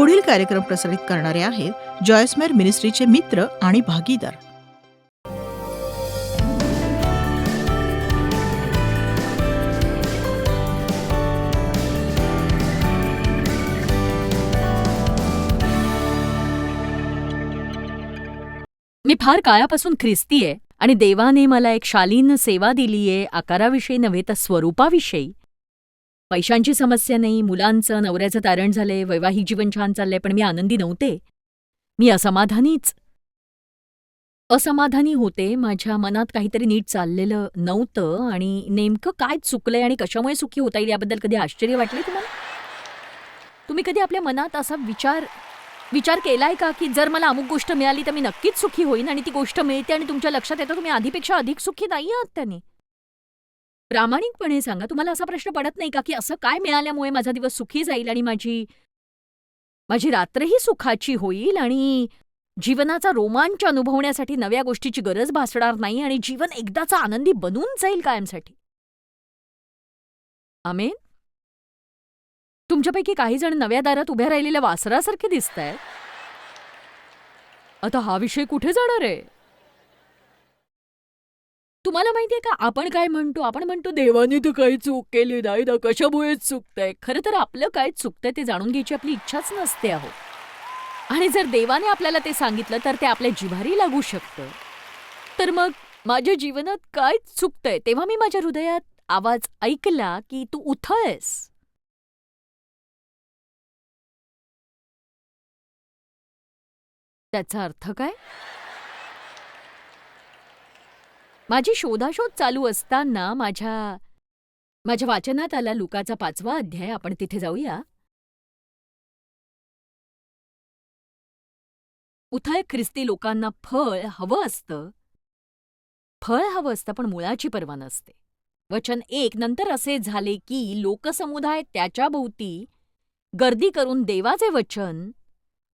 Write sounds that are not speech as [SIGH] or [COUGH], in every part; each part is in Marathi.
पुढील कार्यक्रम प्रसारित करणारे आहेत जॉयस्मेर मिनिस्ट्रीचे मित्र आणि भागीदार. मी फार काळापासून ख्रिस्ती आहे आणि देवाने मला एक शालीन सेवा दिलीये आकाराविषयी नव्हे तर स्वरूपाविषयी. पैशांची समस्या नाही मुलांचं नवऱ्याचं तारण झालंय वैवाहिक जीवन छान चाललंय पण मी आनंदी नव्हते. मी असमाधानीच. असमाधानी होते माझ्या मनात काहीतरी नीट चाललेलं नव्हतं आणि नेमकं काय चुकलंय आणि कशामुळे सुखी होता येईल याबद्दल कधी आश्चर्य वाटले तुम्हाला? तुम्ही कधी आपल्या मनात असा विचार विचार केलाय का की जर मला अमुक गोष्ट मिळाली तर मी नक्कीच सुखी होईन आणि ती गोष्ट मिळते आणि तुमच्या लक्षात येतं तुम्ही आधीपेक्षा अधिक सुखी नाही आहात त्याने? प्रामाणिकपणे सांगा. तुम्हाला असा प्रश्न पडत नाही का की असं काय मिळाल्यामुळे माझा दिवस सुखी जाईल आणि माझी माझी रात्रही सुखाची होईल? आणि जीवनाचा रोमांच अनुभवण्यासाठी नव्या गोष्टीची गरज भासणार नाही आणि जीवन एकदाचा आनंदी बनून जाईल कायमसाठी? आमेन. तुमच्यापैकी काही जण नव्या दारात उभ्या राहिलेल्या वासरासारखे दिसत आहेत आता हा विषय कुठे जाणार आहे? तुम्हाला माहितीये का? आपण काय म्हणतो? आपण म्हणतो देवाने तर काही चूक केली नाही ना कशामुळेच चुकतंय? खरं तर आपलं काय चुकतंय ते जाणून घ्यायची आपली इच्छाच नसते आहो आणि जर देवाने आपल्याला ते सांगितलं तर ते आपल्या जिव्हारी लागू शकतं. तर मग माझ्या जीवनात काय चुकतंय? तेव्हा मी माझ्या हृदयात आवाज ऐकला की तू उथळस. त्याचा अर्थ काय? माझी शोधाशोध चालू असताना माझ्या माझ्या वाचनात आला लुकाचा पाचवा अध्याय. आपण तिथे जाऊया. उथळ ख्रिस्ती लोकांना फळ हवं असतं. फळ हवं असतं पण मुळाची पर्वा नसते. वचन एक नंतर असे झाले की लोकसमुदाय त्याच्या भोवती गर्दी करून देवाचे वचन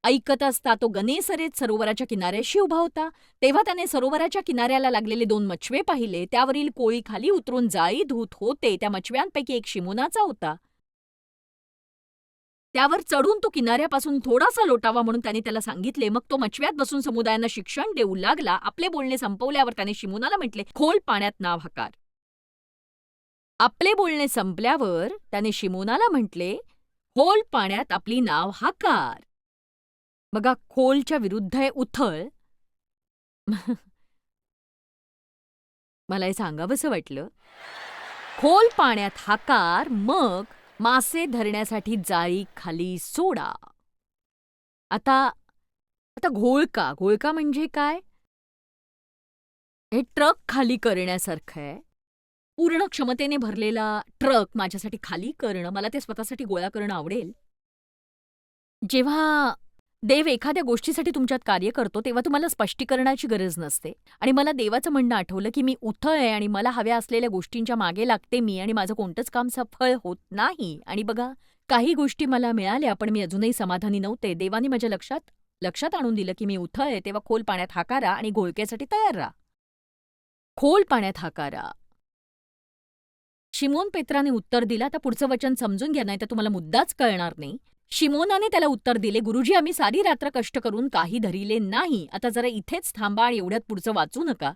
ऐकत असता तो गनेसरेत सरोवराच्या किनाऱ्याशी उभा होता. तेव्हा त्याने सरोवराच्या किनाऱ्याला लागलेले दोन मछवे पाहिले. त्यावरील कोळी खाली उतरून जाळी धूत होते. त्या मछव्यांपैकी एक शिमोनाचा होता. त्यावर चढून तो किनाऱ्यापासून थोडासा लोटावा म्हणून त्याने त्याला सांगितले. मग तो मछव्यात बसून समुदायांना शिक्षण देऊ लागला. आपले बोलणे संपवल्यावर त्याने शिमोनाला म्हटले खोल पाण्यात नाव हकार आपले बोलणे संपल्यावर त्याने शिमोनाला म्हटले खोल पाण्यात आपली नाव हाकार बघा खोलच्या विरुद्ध आहे उथळ. मला हे सांगावंसं वाटलं. खोल पाण्यात हाकार मग मासे धरण्यासाठी जाळी खाली सोडा. आता आता घोळका घोळका म्हणजे काय? हे ट्रक खाली करण्यासारखं आहे. पूर्ण क्षमतेने भरलेला ट्रक माझ्यासाठी खाली करणं मला ते स्वतःसाठी गोळा करणं आवडेल. जेव्हा देव एखाद्या गोष्टीसाठी तुमच्यात कार्य करतो तेव्हा तुम्हाला स्पष्टीकरणाची गरज नसते. आणि मला देवाचं म्हणणं आठवलं की मी उथळ आहे आणि मला हव्या असलेल्या गोष्टींच्या मागे लागते मी आणि माझं कोणतंच काम सफळ होत नाही. आणि बघा काही गोष्टी मला मिळाल्या पण मी अजूनही समाधानी नव्हते. देवाने माझ्या लक्षात लक्षात आणून दिलं की मी उथळ आहे तेव्हा खोल पाण्यात हाकारा आणि घोळक्यासाठी तयार राहा. खोल पाण्यात हाकारा. शिमोन पेत्राने उत्तर दिलं आता पुढचं वचन समजून घ्या नाही तर तुम्हाला मुद्दाच कळणार नाही. शिमोनाने त्याला उत्तर दिले गुरुजी आम्ही सारी रात्र कष्ट करून काही धरिले नाही. आता जरा इथेच थांबा आणि एवढ्यात पुढचं वाचू नका.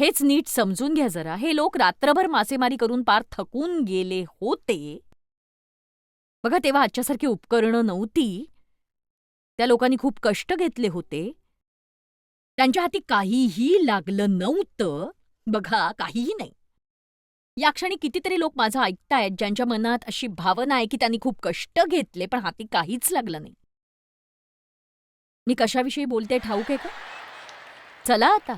हेच नीट समजून घ्या जरा. हे लोक रात्रभर मासेमारी करून पार थकून गेले होते. बघा तेव्हा आजच्यासारखी उपकरणं नव्हती. त्या लोकांनी खूप कष्ट घेतले होते. त्यांच्या हाती काहीही लागलं नव्हतं. बघा काहीही नाही. या क्षणी कितीतरी लोक माझं ऐकतायत ज्यांच्या मनात अशी भावना आहे की त्यांनी खूप कष्ट घेतले पण हाती काहीच लागलं नाही. मी कशाविषयी बोलते ठाऊक आहे का? चला आता.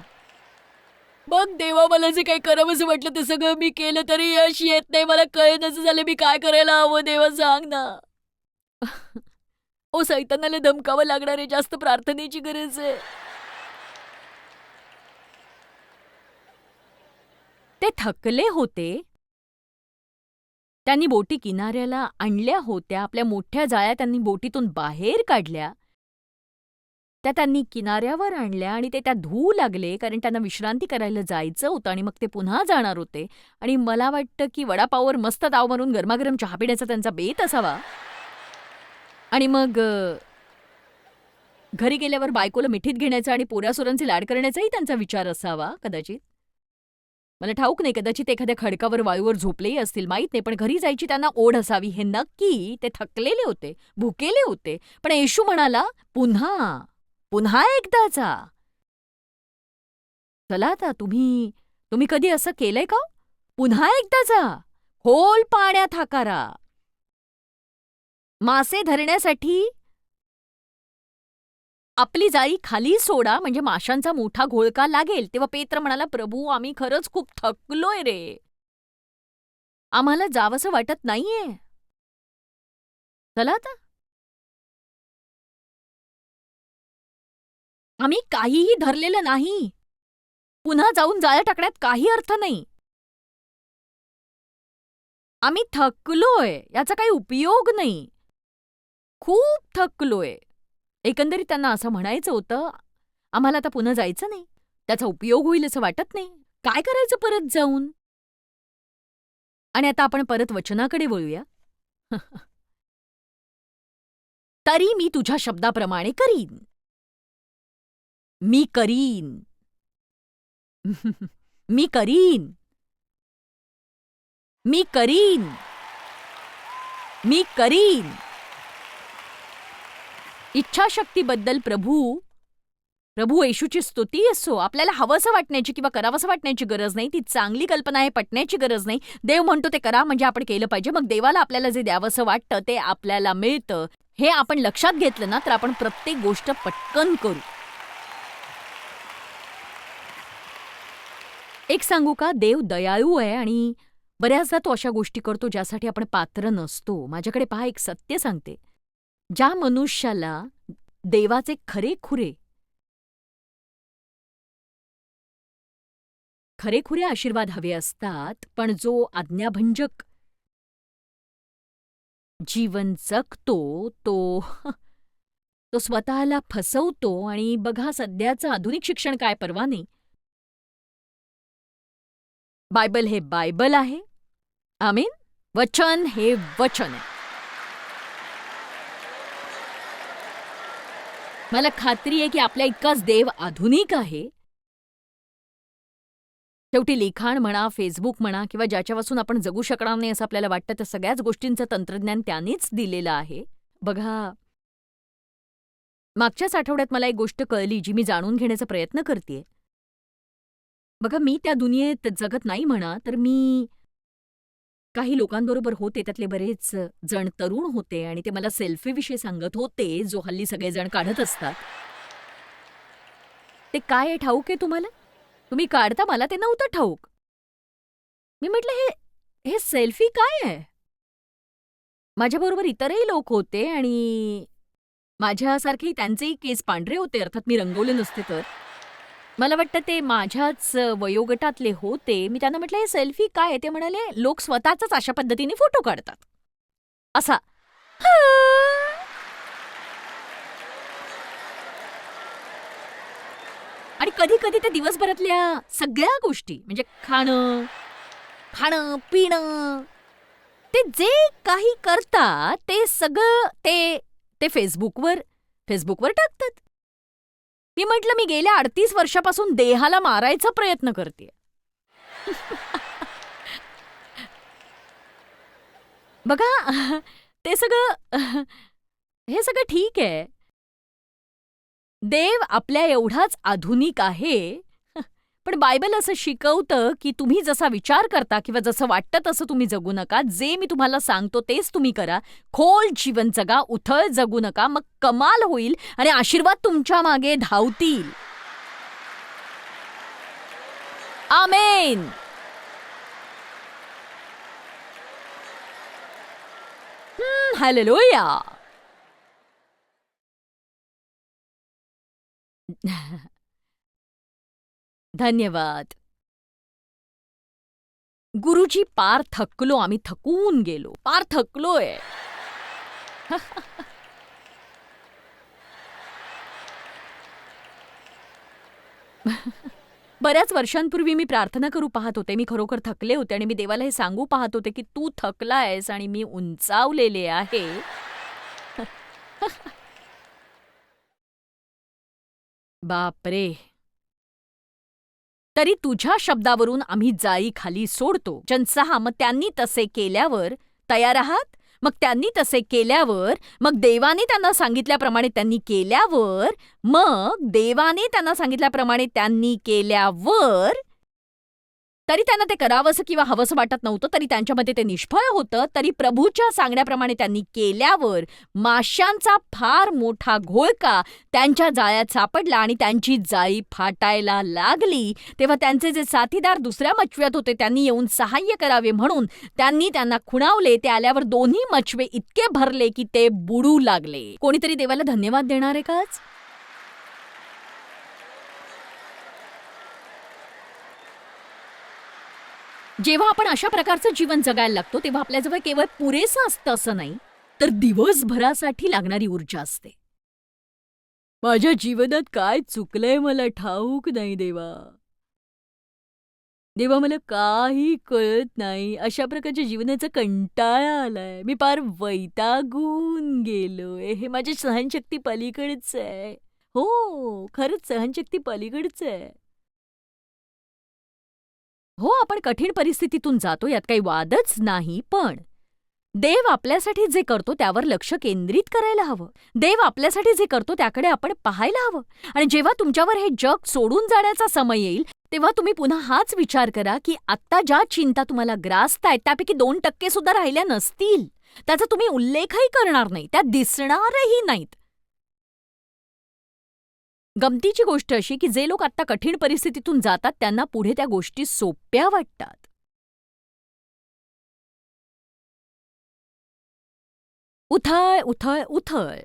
मग देवा मला जे काही करावंसं वाटलं ते सगळं मी केलं तरी यश येत नाही. मला कळेनच झालं मी काय करायला हवं देवा सांग ना. [LAUGHS] ओ सैतानाला धमकावं लागणार आहे जास्त प्रार्थनेची गरज आहे. ते थकले होते. त्यांनी बोटी किनाऱ्याला आणल्या होत्या. आपल्या मोठ्या जाळ्या त्यांनी बोटीतून बाहेर काढल्या. त्या त्यांनी किनाऱ्यावर आणल्या आणि ते त्या धू लागले कारण त्यांना विश्रांती करायला जायचं होतं आणि मग ते पुन्हा जाणार होते. आणि मला वाटतं की वडापावर मस्त ताव मारून गरमागरम चहा पिण्याचा त्यांचा बेत असावा. आणि मग घरी गेल्यावर बायकोला मिठीत घेण्याचा आणि पोरासोरांचे लाड करण्याचाही त्यांचा विचार असावा कदाचित. मला ठाऊक नाही कदाचित एखाद्या खडकावर वाळूवर झोपलेही असतील. माहीत नाही पण घरी जायची त्यांना ओढ असावी. हे नक्की ते थकलेले होते भुकेले होते. पण येशू म्हणाला पुन्हा पुन्हा एकदा जा. चला आता तुम्ही तुम्ही कधी असं केलंय का? पुन्हा एकदा जा. खोल पाण्यात हाकारा. मासे धरण्यासाठी आपली जाळी खाली सोडा म्हणजे माशांचा मोठा घोळका लागेल. तेव्हा पेत्र म्हणाला प्रभू आम्ही खरंच खूप थकलोय रे. आम्हाला जावंसं वाटत नाहीये. चला आता. आम्ही काहीही धरलेलं नाही. पुन्हा जाऊन जाळ्या टाकण्यात काही अर्थ नाही. आम्ही थकलोय याचा काही उपयोग नाही. खूप थकलोय. एकंदरीत त्यांना असं म्हणायचं होतं आम्हाला आता पुन्हा जायचं नाही. त्याचा उपयोग होईल असं वाटत नाही. काय करायचं परत जाऊन? आणि आता आपण परत वचनाकडे वळूया. [LAUGHS] तरी मी तुझ्या शब्दाप्रमाणे करीन. मी करीन. [LAUGHS] मी करीन. मी करीन. मी करीन. इच्छाशक्तीबद्दल प्रभू प्रभू येशूची स्तुती असो. आपल्याला हवंसं वाटण्याची किंवा करावंसं वाटण्याची गरज नाही. ती चांगली कल्पना आहे पटण्याची गरज नाही. देव म्हणतो ते करा म्हणजे आपण केलं पाहिजे. मग देवाला आपल्याला जे द्यावंसं वाटतं ते आपल्याला मिळतं. हे आपण लक्षात घेतलं ना तर आपण प्रत्येक गोष्ट पटकन करू. एक सांगू का? देव दयाळू आहे आणि बऱ्याचदा तो अशा गोष्टी करतो ज्यासाठी आपण पात्र नसतो. माझ्याकडे पहा एक सत्य सांगते. ज्या मनुष्याला देवाचे खरेखुरे खरेखुरे आशीर्वाद हवे असतात पण जो आज्ञाभंजक जीवन जगतो तो तो स्वतःला फसवतो आणि बघा सध्याचं आधुनिक शिक्षण काय परवा नाही. बायबल हे बायबल आहे. आमीन. वचन हे वचन आहे. मला खात्री आहे की आपल्या इतकाच देव आधुनिक आहे. शेवटी लिखाण म्हणा फेसबुक म्हणा किंवा ज्याच्यापासून आपण जगू शकणार नाही असं आपल्याला वाटतं त्या सगळ्याच गोष्टींचं तंत्रज्ञान त्यानेच दिलेलं आहे. बघा. मागच्याच आठवड्यात मला एक गोष्ट कळली जी मी जाणून घेण्याचा प्रयत्न करते बघा मी त्या दुनियेत जगत नाही म्हणा तर मी काही लोकांबरोबर होते त्यातले बरेच जण तरुण होते आणि ते मला सेल्फीविषयी सांगत होते जो हल्ली सगळेजण काढत असतात. ते काय आहे ठाऊक आहे तुम्हाला? तुम्ही काढता मला ते नव्हतं ठाऊक. मी म्हटलं हे हे सेल्फी काय आहे? माझ्याबरोबर इतरही लोक होते आणि माझ्यासारखे त्यांचेही केस पांढरे होते अर्थात मी रंगवले नसते तर. मला वाटतं ते माझ्याच वयोगटातले होते. मी त्यांना म्हटलं हे सेल्फी काय आहे? ते म्हणाले लोक स्वतःच अशा पद्धतीने फोटो काढतात. असा. आणि कधी कधी ते दिवसभरातल्या सगळ्या गोष्टी म्हणजे खाणं खाणं पिणं ते जे काही करतात ते सगळं ते ते फेसबुकवर फेसबुकवर टाकतात. मी म्हटलं मी गेल्या अडतीस वर्षापासून देहाला मारायचा प्रयत्न करते [LAUGHS] बघा ते सगळं हे सगळं ठीक आहे. देव आपल्या एवढाच आधुनिक आहे पण बायबल असं शिकवतं की तुम्ही जसा विचार करता किंवा जसं वाटतं तसं तुम्ही जगू नका. जे मी तुम्हाला सांगतो तेच तुम्ही करा. खोल जीवन जगा उथळ जगू नका. मग कमाल होईल आणि आशीर्वाद तुमच्या मागे धावतील. आमेन. हालेलुया. धन्यवाद. गुरुजी पार थकलो आम्ही थकून गेलो. पार थकलोय. बऱ्याच वर्षांपूर्वी मी प्रार्थना करू पाहत होते. मी खरोखर थकले होते आणि मी देवाला हे सांगू पाहत होते की तू थकलायस आणि मी उंचावलेले आहे. बापरे. तरी तुझ्या शब्दावरून आम्ही जाळी खाली सोडतो. जन मग त्यांनी तसे केल्यावर तयार आहात? मग त्यांनी तसे केल्यावर मग देवाने त्यांना सांगितल्याप्रमाणे त्यांनी केल्यावर मग देवाने त्यांना सांगितल्याप्रमाणे त्यांनी केल्यावर तरी त्यांना ते करावंसं किंवा हवंसं वाटत नव्हतं तरी त्यांच्यामध्ये ते निष्फळ होतं. तरी प्रभूच्या सांगण्याप्रमाणे त्यांनी केल्यावर माशांचा फार मोठा घोळका त्यांच्या जाळ्यात सापडला आणि त्यांची जाळी फाटायला लागली. तेव्हा त्यांचे जे साथीदार दुसऱ्या मचव्यात होते त्यांनी येऊन सहाय्य करावे म्हणून त्यांनी त्यांना खुणावले. ते आल्यावर दोन्ही मचवे इतके भरले की ते बुडू लागले. कोणीतरी देवाला धन्यवाद देणार आहे काच जेव्हा आपण अशा प्रकारचं जीवन जगायला लागतो तेव्हा आपल्याजवळ केवळ पुरेसं असतं असं नाही तर दिवसभरासाठी लागणारी ऊर्जा असते. माझ्या जीवनात काय चुकलंय मला ठाऊक नाही देवा. देवा मला काही कळत नाही. अशा प्रकारच्या जीवनाचा कंटाळा आलाय. मी पार वैतागून गेलोय. हे माझ्या सहनशक्ती पलीकडच आहे. हो खरंच सहनशक्ती पलीकडच आहे. हो आपण कठीण परिस्थितीतून जातो यात काही वादच नाही पण देव आपल्यासाठी जे करतो त्यावर लक्ष केंद्रित करायला हवं. देव आपल्यासाठी जे करतो त्याकडे आपण पाहायला हवं. आणि जेव्हा तुमच्यावर हे जग सोडून जाण्याचा समय येईल तेव्हा तुम्ही पुन्हा हाच विचार करा की आत्ता ज्या चिंता तुम्हाला ग्रासत आहेत त्यापैकी दोन टक्के सुद्धा राहिल्या नसतील. त्याचा तुम्ही उल्लेखही करणार नाही त्या दिसणारही नाहीत. गमतीची गोष्ट अशी की जे लोक आत्ता कठीण परिस्थितीतून जातात त्यांना पुढे त्या गोष्टी सोप्या वाटतात. उथळ उथळ उथळ.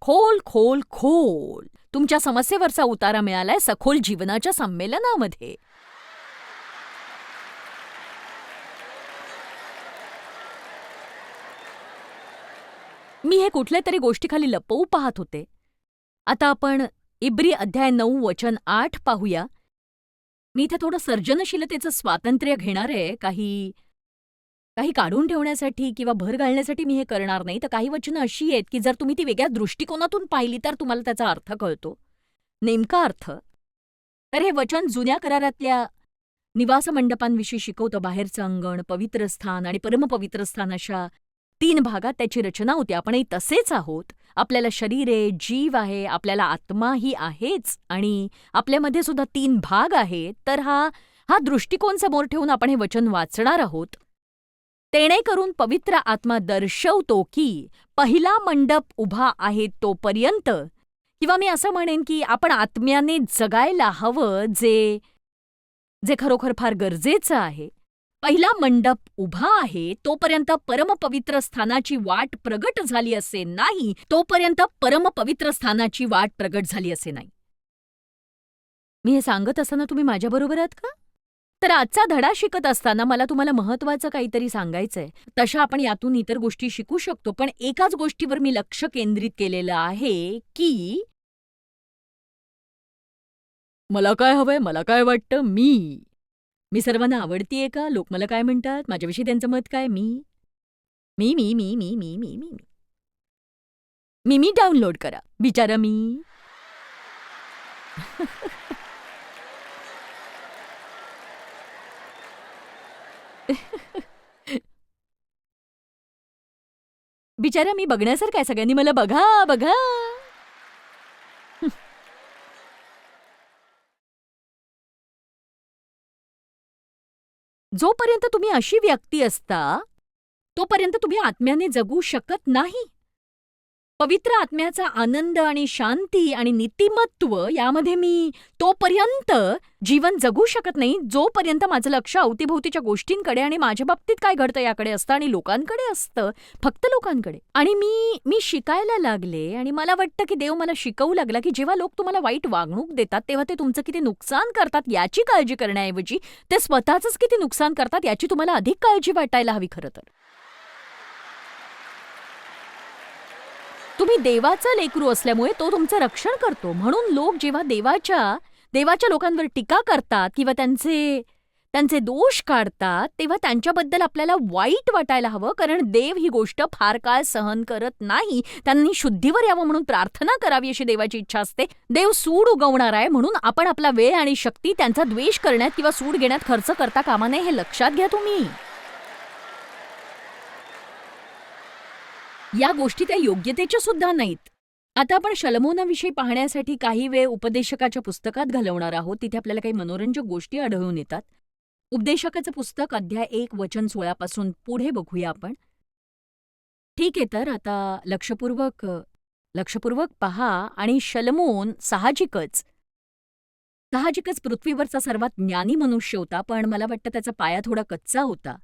खोल खोल खोल. तुमच्या समस्येवरचा उतारा मिळालाय सखोल जीवनाच्या संमेलनामध्ये. मी हे कुठल्या तरी गोष्टीखाली लपवू पाहत होते. आता आपण इब्री अध्याय नऊ वचन आठ पाहूया. मी इथे थोडं सर्जनशीलतेचं स्वातंत्र्य घेणार आहे. काही काही काढून ठेवण्यासाठी किंवा भर घालण्यासाठी मी हे करणार नाही. तर काही वचनं अशी आहेत की जर तुम्ही ती वेगळ्या दृष्टिकोनातून पाहिली तर तुम्हाला त्याचा अर्थ कळतो. नेमका अर्थ तर हे वचन जुन्या करारातल्या निवास मंडपांविषयी शिकवतं. बाहेरचं अंगण पवित्र स्थान आणि परमपवित्र स्थान अशा तीन भागात त्याची रचना होती. आपणही तसेच आहोत. आपल्याला शरीर आहे जीव आहे आपल्याला आत्माही आहेच आणि आपल्यामध्ये सुद्धा तीन भाग आहेत. तर हा हा दृष्टिकोन समोर ठेवून आपण हे वचन वाचणार आहोत. तेणे करून पवित्र आत्मा दर्शवतो की पहिला मंडप उभा आहे तोपर्यंत किंवा मी असं म्हणेन की आपण आत्म्याने जगायला हवं जे जे खरोखर फार गरजेचं आहे. पहिला मंडप उभा आहे तोपर्यंत परमपवित्र स्थानाची वाट प्रगट झाली असे नाही तोपर्यंत परमपवित्र स्थानाची वाट प्रगट झाली असे नाही. मी हे सांगत असताना तुम्ही माझ्याबरोबर आहात का? तर आजचा धडा शिकत असताना मला तुम्हाला महत्वाचं काहीतरी सांगायचंय. तशा आपण यातून इतर गोष्टी शिकू शकतो पण एकाच गोष्टीवर मी लक्ष केंद्रित केलेलं आहे की मला काय हवंय मला काय वाटतं मी. मी सर्वांना आवडतीये का? लोक मला काय म्हणतात? माझ्याविषयी त्यांचं मत काय? मी? मी मी मी मी मी मी मी मी. मी डाउनलोड करा. बिचारा मी. बिचारा मी बघण्यासारखं आहे सगळ्यांनी. मला बघा बघा. जोपर्यंत तुम्ही अशी व्यक्ती असता तोपर्यंत तुम्ही आत्म्याने जगू शकत नाही. पवित्र आत्म्याचा आनंद आणि शांती आणि नीतिमत्व यामध्ये मी तोपर्यंत जीवन जगू शकत नाही जोपर्यंत माझं लक्ष अवतीभोवतीच्या गोष्टींकडे आणि माझ्या बाबतीत काय घडतं याकडे असतं आणि लोकांकडे असतं फक्त लोकांकडे. आणि मी मी शिकायला लागले आणि मला वाटतं की देव मला शिकवू लागला की जेव्हा लोक तुम्हाला वाईट वागणूक देतात तेव्हा ते तुमचं किती नुकसान करतात याची काळजी करण्याऐवजी ते स्वतःच किती नुकसान करतात याची तुम्हाला अधिक काळजी वाटायला हवी खरं तर. तुम्ही देवाचं लेकरू असल्यामुळे तो तुमचं रक्षण करतो. म्हणून लोक जेव्हा देवाच्या देवाच्या लोकांवर टीका करतात किंवा त्यांचे त्यांचे दोष काढतात तेव्हा त्यांच्याबद्दल आपल्याला वाईट वाटायला हवं. कारण देव ही गोष्ट फार काळ सहन करत नाही. त्यांनी शुद्धीवर यावं म्हणून प्रार्थना करावी अशी देवाची इच्छा असते. देव सूड उगवणार आहे म्हणून आपण आपला वेळ आणि शक्ती त्यांचा द्वेष करण्यात किंवा सूड घेण्यात खर्च करता कामा नये हे लक्षात घ्या तुम्ही. या गोष्टी त्या योग्यतेच्या सुद्धा नाहीत. आता आपण शलमोनाविषयी पाहण्यासाठी काही वेळ उपदेशकाच्या पुस्तकात घालवणार आहोत. तिथे आपल्याला काही मनोरंजक गोष्टी आढळून येतात. उपदेशकाचं पुस्तक अध्याय एक वचन सोळापासून पुढे बघूया आपण. ठीक आहे तर आता लक्षपूर्वक लक्षपूर्वक पहा आणि शलमोन साहजिकच साहजिकच पृथ्वीवरचा सर्वात ज्ञानी मनुष्य होता पण मला वाटतं त्याचा पाया थोडा कच्चा होता.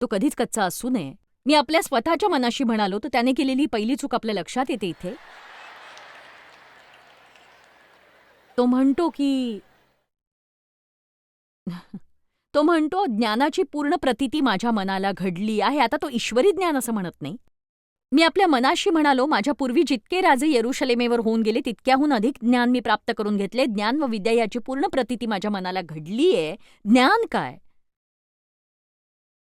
तो कधीच कच्चा असू नये. मी आपल्या स्वतःच्या मनाशी म्हणालो तर त्याने केलेली पहिली चूक आपल्या लक्षात येते इथे. तो म्हणतो की तो म्हणतो ज्ञानाची पूर्ण प्रतीती माझ्या मनाला घडली आहे. आता तो ईश्वरी ज्ञान असं म्हणत नाही. मी आपल्या मनाशी म्हणालो माझ्या पूर्वी जितके राजे येरुशलेमेवर होऊन गेले तितक्याहून अधिक ज्ञान मी प्राप्त करून घेतले. ज्ञान व विद्या याची पूर्ण प्रतीती माझ्या मनाला घडलीये. ज्ञान काय?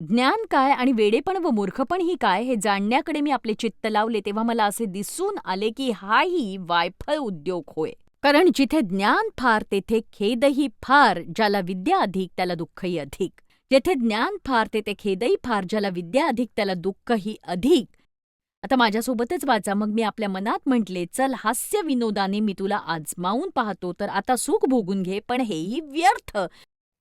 ज्ञान काय आणि वेडेपण व मूर्खपण ही काय हे जाणण्याकडे मी आपले चित्त लावले तेव्हा मला असे दिसून आले की हाही वायफळ उद्योग होय. कारण जिथे ज्ञान फार तेथे खेदही फार ज्याला विद्या अधिक त्याला दुःखही अधिक. जेथे ज्ञान फार तेथे खेदही फार ज्याला विद्या अधिक त्याला दुःखही अधिक. आता माझ्यासोबतच वाचा मग मी आपल्या मनात म्हटले चल हास्य विनोदाने मी तुला आजमावून पाहतो तर आता सुख भोगून घे पण हेही व्यर्थ.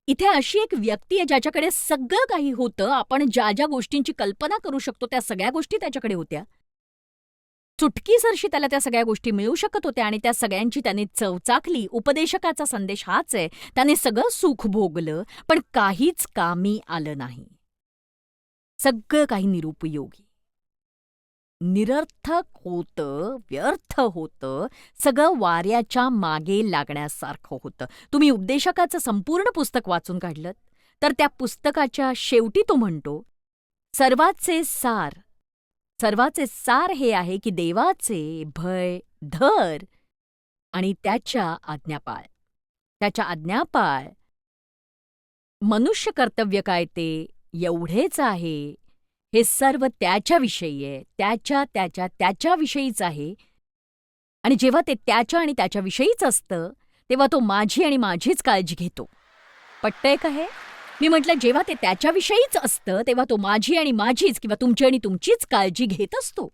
इथे अशी एक व्यक्ती आहे ज्याच्याकडे सगळं काही होतं. आपण ज्या ज्या गोष्टींची कल्पना करू शकतो त्या सगळ्या गोष्टी त्याच्याकडे होत्या. चुटकीसरशी त्याला त्या सगळ्या गोष्टी मिळू शकत होत्या आणि त्या सगळ्यांची त्याने चव चाखली. उपदेशकाचा संदेश हाच आहे. त्याने सगळं सुख भोगलं पण काहीच कामी आलं नाही. सगळं काही निरुपयोगी. निरर्थक होतं व्यर्थ होतं सगळं वाऱ्याच्या मागे लागण्यासारखं होतं. तुम्ही उपदेशकाचं संपूर्ण पुस्तक वाचून काढलं तर त्या पुस्तकाच्या शेवटी तो म्हणतो सर्वाचे सार सर्वाचे सार हे आहे की देवाचे भय धर आणि त्याच्या आज्ञापाळ. त्याच्या आज्ञापाळ मनुष्य कर्तव्य काय ते एवढेच आहे हे सर्व त्याच्याविषयी आहे. त्याच्या त्याच्या त्याच्याविषयीच आहे. आणि जेव्हा ते त्याच्या आणि त्याच्याविषयीच असतं तेव्हा तो माझी आणि माझीच काळजी घेतो. पटतंय का हे? मी म्हटलं जेव्हा ते त्याच्याविषयीच असतं तेव्हा तो माझी आणि माझीच किंवा तुमची आणि तुमचीच काळजी घेत असतो.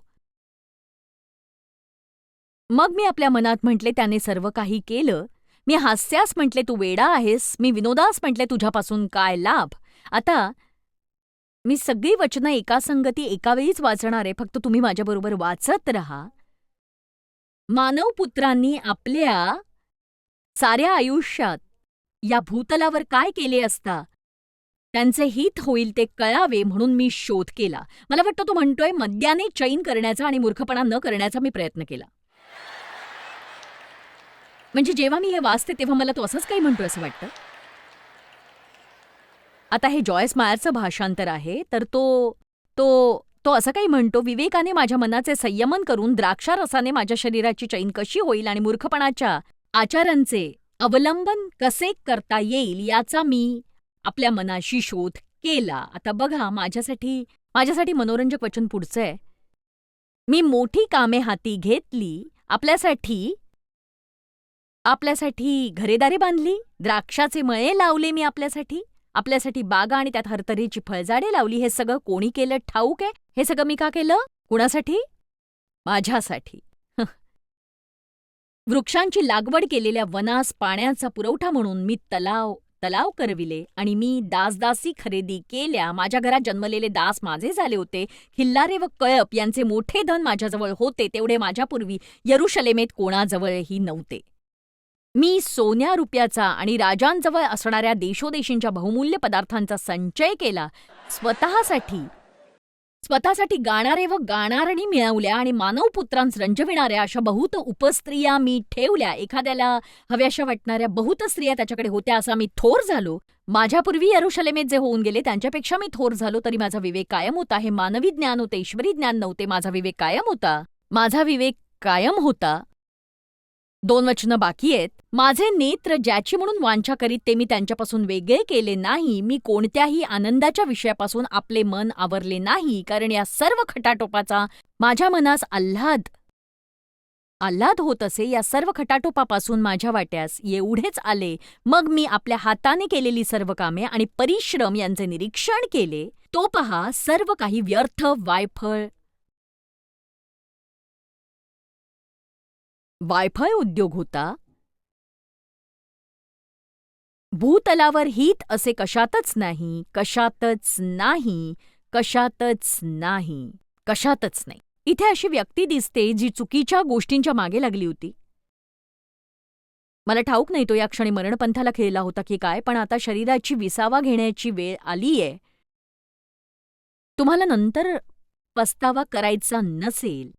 मग मी आपल्या मनात म्हटले त्याने सर्व काही केलं. मी हास्यास म्हटले तू वेडा आहेस. मी विनोदास म्हटले तुझ्यापासून काय लाभ? आता मी सगळी वचनं एका संगती एकावेळीच वाचणार आहे. फक्त तुम्ही माझ्याबरोबर वाचत राहा. मानवपुत्रांनी आपल्या साऱ्या आयुष्यात या भूतलावर काय केले असता त्यांचे हित होईल ते कळावे म्हणून मी शोध केला. मला वाटतं तो म्हणतोय मद्याने चैन करण्याचा आणि मूर्खपणा न करण्याचा मी प्रयत्न केला. म्हणजे जेव्हा मी हे वाचते तेव्हा मला तो असंच काही म्हणतोय असं वाटतं? आता हे जॉयस मायरचं भाषांतर आहे तर तो तो तो असं काही म्हणतो विवेकाने माझ्या मनाचे संयमन करून द्राक्षारसाने माझ्या शरीराची चैन कशी होईल आणि मूर्खपणाच्या आचारांचे अवलंबन कसे करता येईल याचा मी आपल्या मनाशी शोध केला. आता बघा माझ्यासाठी माझ्यासाठी मनोरंजक वचन पुढचं आहे. मी मोठी कामे हाती घेतली आपल्यासाठी आपल्यासाठी घरेदारी बांधली द्राक्षाचे मळे लावले मी आपल्यासाठी आपल्यासाठी बागा आणि त्यात हरतऱ्हेची फळझाडे लावली हे सगळं कोणी केलं? ठाऊक आहे? हे सगळं मी का केलं? कुणासाठी? माझ्यासाठी. [LAUGHS] वृक्षांची लागवड केलेल्या वनास पाण्याचा पुरवठा म्हणून मी तलाव तलाव करविले आणि मी दासदासी खरेदी केल्या. माझ्या घरात जन्मलेले दास माझे झाले होते. खिल्लारे व कळप यांचे मोठे धन माझ्याजवळ होते. तेवढे माझ्यापूर्वी यरुशलेमेत कोणाजवळही नव्हते. मी सोन्या रुपयाचा आणि राजांजवळ असणाऱ्या देशोदेशींच्या बहुमूल्य पदार्थांचा संचय केला. स्वतःसाठी. स्वतःसाठी गाणारे व गाणारणी मिळवल्या आणि मानवपुत्रांस रंजविणाऱ्या अशा बहुत उपस्त्रिया मी ठेवल्या. एखाद्याला हव्याशा वाटणाऱ्या बहुत स्त्रिया त्याच्याकडे होत्या असा मी थोर झालो. माझ्यापूर्वी यरुशलेमेत जे होऊन गेले त्यांच्यापेक्षा मी थोर झालो तरी माझा विवेक कायम होता. हे मानवी ज्ञान होते ईश्वरी ज्ञान नव्हते माझा विवेक कायम होता. माझा विवेक कायम होता. दोन वचनं बाकी आहेत. माझे नेत्र ज्याची म्हणून वांछा करीत ते मी त्यांच्यापासून वेगळे केले नाही मी कोणत्याही आनंदाच्या विषयापासून आपले मन आवरले नाही कारण या सर्व खटाटोपाचा माझ्या मनास आल्हाद आल्हाद होत असे या सर्व खटाटोपापासून माझ्या वाट्यास एवढेच आले. मग मी आपल्या हाताने केलेली सर्व कामे आणि परिश्रम यांचे निरीक्षण केले. तो पहा सर्व काही व्यर्थ वायफळ वायफळ उद्योग होता? भूतलावर हित असे कशातच नाही कशातच नाही कशातच नाही कशातच नाही. इथे अशी व्यक्ती दिसते जी चुकीच्या गोष्टींच्या मागे लागली होती. मला ठाऊक नाही तो या क्षणी मरणपंथाला खेळला होता की काय पण आता शरीराची विसावा घेण्याची वेळ आलीये. तुम्हाला नंतर पस्तावा करायचा नसेल.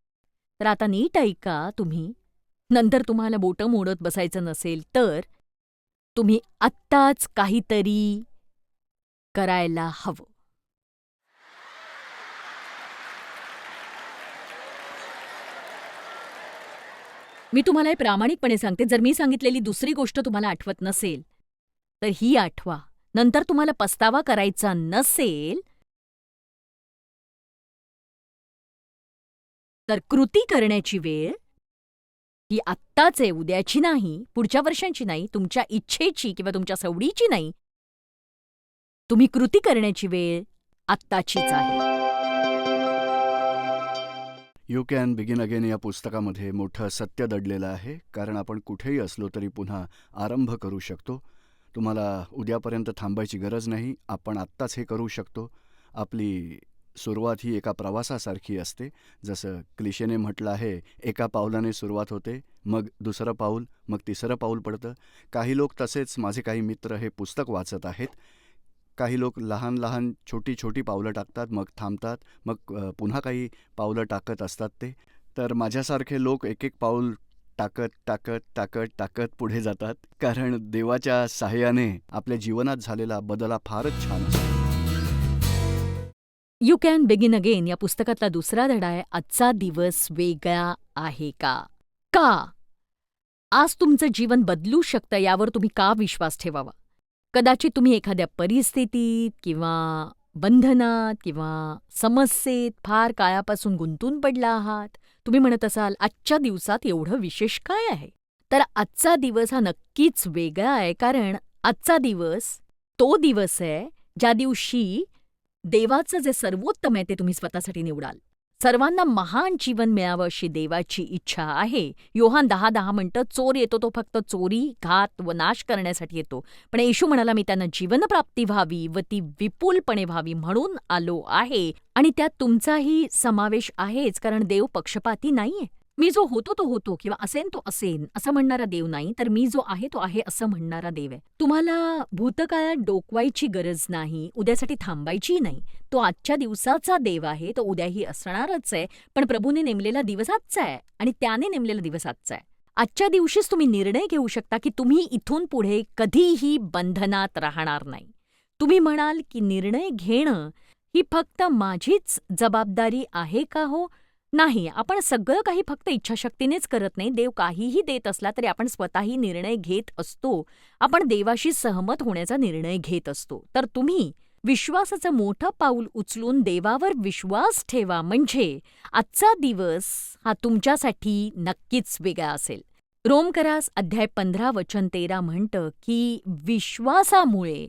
तर आता नीट ऐका तुम्ही. नंतर तुम्हाला बोटं मोडत बसायचं नसेल तर तुम्ही आत्ताच काहीतरी करायला हवं. मी तुम्हाला हे प्रामाणिकपणे सांगते. जर मी सांगितलेली दुसरी गोष्ट तुम्हाला आठवत नसेल तर ही आठवा. नंतर तुम्हाला पस्तावा करायचा नसेल तर कृती करण्याची वेळ ही आत्ताच आहे उद्याची नाही पुढच्या वर्षांची नाही तुमच्या इच्छेची किंवा तुमच्या सवडीची नाही. तुम्ही कृती करण्याची वेळ आत्ताचीच आहे. यू कॅन बिगिन अगेन या पुस्तकामध्ये मोठं सत्य दडलेलं आहे कारण आपण कुठेही असलो तरी पुन्हा आरंभ करू शकतो. तुम्हाला उद्यापर्यंत थांबायची गरज नाही आपण आत्ताच हे करू शकतो. आपली सुरुवात ही एका प्रवासासारखी असते. जसं क्लिशेने म्हटलं आहे एका पावलाने सुरुवात होते मग दुसरं पाऊल मग तिसरं पाऊल पडतं. काही लोक तसेच माझे काही मित्र हे पुस्तक वाचत आहेत. काही लोक लहान लहान छोटी छोटी पावलं टाकतात मग थांबतात मग पुन्हा काही पावलं टाकत असतात ते. तर माझ्यासारखे लोक एक एक पाऊल टाकत टाकत टाकत टाकत पुढे जातात. कारण देवाच्या साह्याने आपल्या जीवनात झालेला बदल हा फारच छान असतो. यू कॅन बिगिन अगेन या पुस्तकातला दुसरा धडा आहे आजचा दिवस वेगळा आहे का? का? आज तुमचं जीवन बदलू शकतं यावर तुम्ही का विश्वास ठेवावा? कदाचित तुम्ही एखाद्या परिस्थितीत किंवा बंधनात किंवा समस्येत फार काळापासून गुंतून पडला आहात. तुम्ही म्हणत असाल आजच्या दिवसात एवढं विशेष काय आहे? तर आजचा दिवस हा नक्कीच वेगळा आहे कारण आजचा दिवस तो दिवस आहे ज्या दिवशी देवाचं जे सर्वोत्तम आहे ते तुम्ही स्वतःसाठी निवडाल. सर्वांना महान जीवन मिळावं अशी देवाची इच्छा आहे. योहान दहा दहा म्हणतं चोर येतो तो फक्त चोरी घात व नाश करण्यासाठी येतो. पण येशू म्हणाला मी त्यांना जीवनप्राप्ती व्हावी व ती विपुलपणे व्हावी म्हणून आलो आहे. आणि त्यात तुमचाही समावेश आहेच कारण देव पक्षपाती नाहीये. मी जो होतो तो होतो किंवा असेन तो असेन असं म्हणणारा देव नाही तर मी जो आहे तो आहे असं म्हणणारा देव आहे. तुम्हाला भूतकाळात डोकवायची गरज नाही उद्यासाठी थांबायची नाही. तो आजच्या दिवसाचा देव आहे तो उद्याही असणारच आहे पण प्रभूने नेमलेला दिवस आजचा आहे आणि त्याने नेमलेला दिवस आजचा आहे. आजच्या दिवशीच तुम्ही निर्णय घेऊ शकता की तुम्ही इथून पुढे कधीही बंधनात राहणार नाही. तुम्ही म्हणाल की निर्णय घेणं ही फक्त माझीच जबाबदारी आहे का हो? नाही आपण सगळं काही फक्त इच्छाशक्तीनेच करत नाही. देव काहीही देत असला तरी आपण स्वतःही निर्णय घेत असतो. आपण देवाशी सहमत होण्याचा निर्णय घेत असतो. तर तुम्ही विश्वासाचं मोठं पाऊल उचलून देवावर विश्वास ठेवा. म्हणजे आजचा दिवस हा तुमच्यासाठी नक्कीच वेगळा असेल. रोमकरास अध्याय पंधरा वचन तेरा म्हणतं की विश्वासामुळे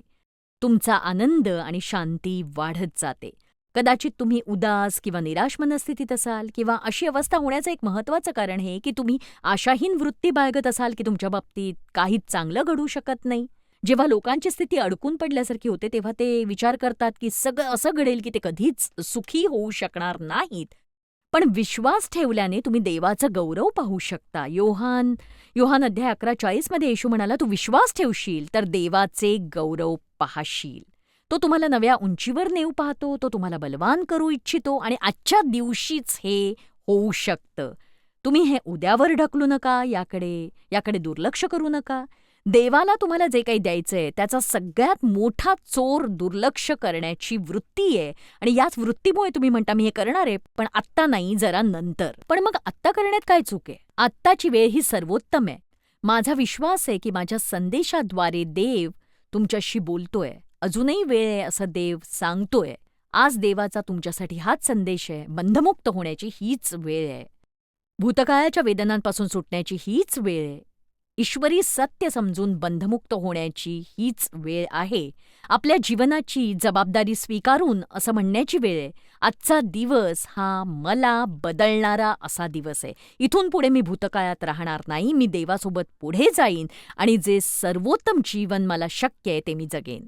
तुमचा आनंद आणि शांती वाढत जाते. कदाचित तुम्ही उदास किंवा निराश मनस्थितीत असाल किंवा अशी अवस्था होण्याचं एक महत्त्वाचं कारण हे की तुम्ही आशाहीन वृत्ती बाळगत असाल की तुमच्या बाबतीत काहीच चांगलं घडू शकत नाही. जेव्हा लोकांची स्थिती अडकून पडल्यासारखी होते तेव्हा ते विचार करतात की सगळं असं घडेल की ते कधीच सुखी होऊ शकणार नाहीत. पण विश्वास ठेवल्याने तुम्ही देवाचा गौरव पाहू शकता. योहान योहान अध्याय अकरा चाळीसमध्ये येशू म्हणाला तू विश्वास ठेवशील तर देवाचे गौरव पाहशील. तो तुम्हाला नव्या उंचीवर नेऊ पाहतो तो तुम्हाला बलवान करू इच्छितो आणि आजच्या दिवशीच हे होऊ शकतं. तुम्ही हे उद्यावर ढकलू नका याकडे याकडे दुर्लक्ष करू नका. देवाला तुम्हाला जे काही द्यायचंय त्याचा सगळ्यात मोठा चोर दुर्लक्ष करण्याची वृत्ती आहे आणि याच वृत्तीमुळे तुम्ही म्हणता मी हे करणार आहे पण आत्ता नाही जरा नंतर. पण मग आत्ता करण्यात काय चूक आहे? आत्ताची वेळ ही सर्वोत्तम आहे. माझा विश्वास आहे की माझ्या संदेशाद्वारे देव तुमच्याशी बोलतोय. अजूनही वेळ आहे असं देव सांगतोय. आज देवाचा तुमच्यासाठी हाच संदेश आहे. बंधमुक्त होण्याची हीच वेळ आहे. भूतकाळाच्या वेदनांपासून सुटण्याची हीच वेळ आहे. ईश्वरी सत्य समजून बंधमुक्त होण्याची हीच वेळ आहे. आपल्या जीवनाची जबाबदारी स्वीकारून असं म्हणण्याची वेळ आहे. आजचा दिवस हा मला बदलणारा असा दिवस आहे. इथून पुढे मी भूतकाळात राहणार नाही. मी देवासोबत पुढे जाईन आणि जे सर्वोत्तम जीवन मला शक्य आहे ते मी जगेन.